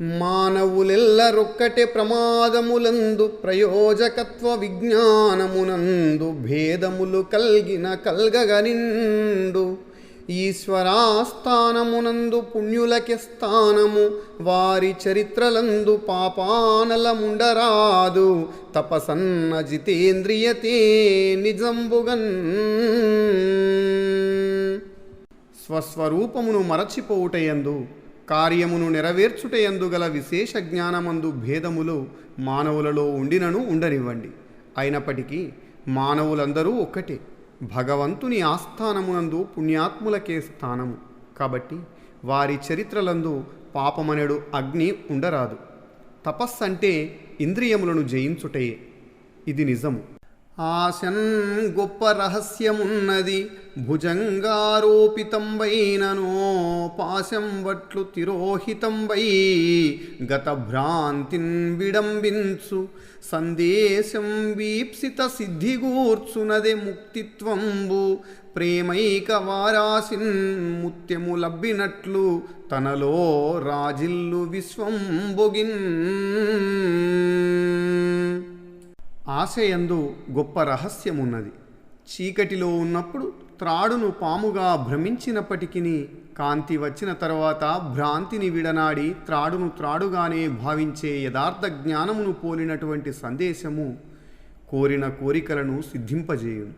మానవులెల్లరొక్కటే ప్రమాదములందు ప్రయోజకత్వ విజ్ఞానమునందు భేదములు కల్గిన కల్గగనిండు. ఈశ్వరాస్థానమునందు పుణ్యులకి స్థానము వారి చరిత్రలందు పాపానలముండరాదు. తపసన్న జితేంద్రియతే నిజంబుగన్. స్వస్వరూపమును మరచిపోవుటయందు కార్యమును నెరవేర్చుటయందు గల విశేష జ్ఞానమందు భేదములు మానవులలో ఉండినను ఉండనివ్వండి. అయినప్పటికీ మానవులందరూ ఒక్కటే భగవంతుని ఆస్థానమునందు పుణ్యాత్ములకే స్థానము. కాబట్టి వారి చరిత్రలందు పాపమనెడు అగ్ని ఉండరాదు. తపస్సంటే ఇంద్రియములను జయించుటయే. ఇది నిజము. ఆశన్ గొప్ప రహస్యమున్నది భుజంగారోపితంబైననో పాశం వట్లు తిరోహితంబై గత భ్రాంతిన్ విడంబించు సందేశం వీప్సిత సిద్ధిగూర్చునదే ముక్తిత్వంబు ప్రేమైక వారాసిన్ ముత్యము లబ్బినట్లు తనలో రాజిల్లు విశ్వం బొగిన్ ఆశయందు గొప్ప రహస్యమున్నది. చీకటిలో ఉన్నప్పుడు త్రాడును పాముగా భ్రమించినప్పటికీ కాంతి వచ్చిన తర్వాత భ్రాంతిని విడనాడి త్రాడును త్రాడుగానే భావించే యథార్థ జ్ఞానమును పోలినటువంటి సందేశము కోరిన కోరికలను సిద్ధింపజేయును.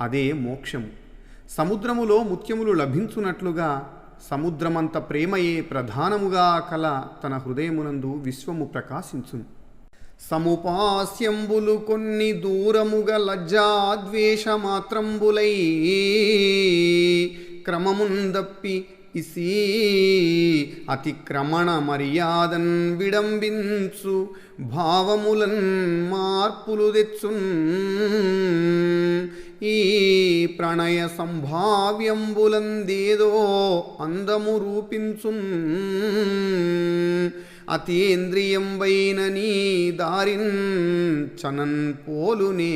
అదే మోక్షము. సముద్రములో ముత్యములు లభించునట్లుగా సముద్రమంత ప్రేమయే ప్రధానముగా కల తన హృదయమునందు విశ్వము ప్రకాశించును. సముపాస్యంబులు కొన్ని దూరముగ లజ్జాద్వేషమాత్రంబులై క్రమముందప్పి ఇసి అతిక్రమణ మర్యాదన్ విడంబించు భావములన్ మార్పులు తెచ్చున్ ఈ ప్రణయ సంభావ్యంబులందేదో అందము రూపించున్ అతీంద్రియంబైన నీ దారిన్ చనన్ పోలునే.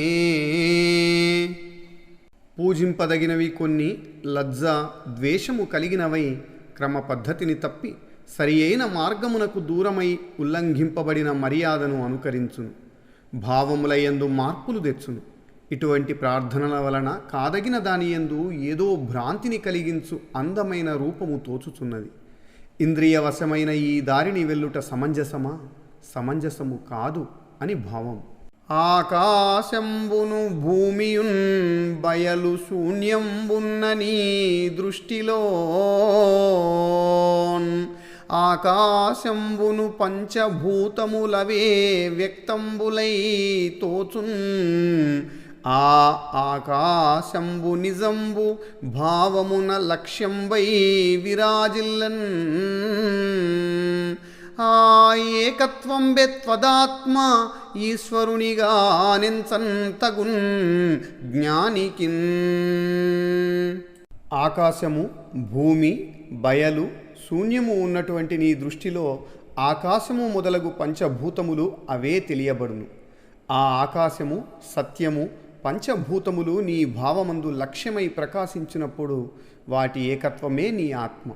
పూజింపదగినవి కొన్ని లజ్జ ద్వేషము కలిగినవై క్రమ పద్ధతిని తప్పి సరి అయిన మార్గమునకు దూరమై ఉల్లంఘింపబడిన మర్యాదను అనుకరించును. భావములయందు మార్పులు తెచ్చును. ఇటువంటి ప్రార్థనల వలన కాదగిన దానియందు ఏదో భ్రాంతిని కలిగించు అందమైన రూపము తోచుచున్నది. ఇంద్రియవశమైన ఈ దారిని వెళ్ళుట సమంజసమా? సమంజసము కాదు అని భావం. ఆకాశంబును భూమియున్ బయలు శూన్యంబున్న నీ దృష్టిలో ఆకాశంబును పంచభూతములవే వ్యక్తంబులై తోచున్. ఆ ఆకాశంబు నిజంబు భావమున లక్ష్యంబై విరాజిల్లన్. ఆ ఏకత్వం బెత్వదాత్మ ఈశ్వరునిగా నెంచంతగున్ జ్ఞానికిన్. ఆకాశము భూమి బయలు శూన్యము ఉన్నటువంటి నీ దృష్టిలో ఆకాశము మొదలగు పంచభూతములు అవే తెలియబడును. ఆ ఆకాశము సత్యము పంచభూతములు నీ భావమందు లక్ష్యమై ప్రకాశించినప్పుడు వాటి ఏకత్వమే నీ ఆత్మ.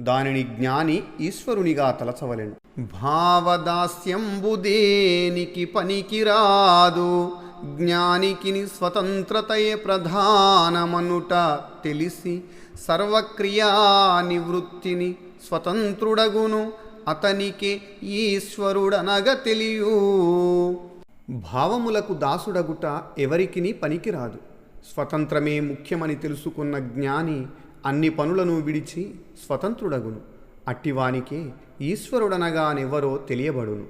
దానిని జ్ఞాని ఈశ్వరునిగా తలచవలెను. భావదాస్యంబుదేనికి పనికిరాదు. జ్ఞానికిని స్వతంత్రతయే ప్రధానమనుట తెలిసి సర్వక్రియా నివృత్తిని స్వతంత్రుడగును. అతనికి ఈశ్వరుడనగ తెలియూ. భావములకు దాసుడగుట ఎవరికిని పనికిరాదు. స్వతంత్రమే ముఖ్యమని తెలుసుకున్న జ్ఞాని అన్ని పనులను విడిచి స్వతంత్రుడగును. అట్టివానికే ఈశ్వరుడనగానెవరో తెలియబడును.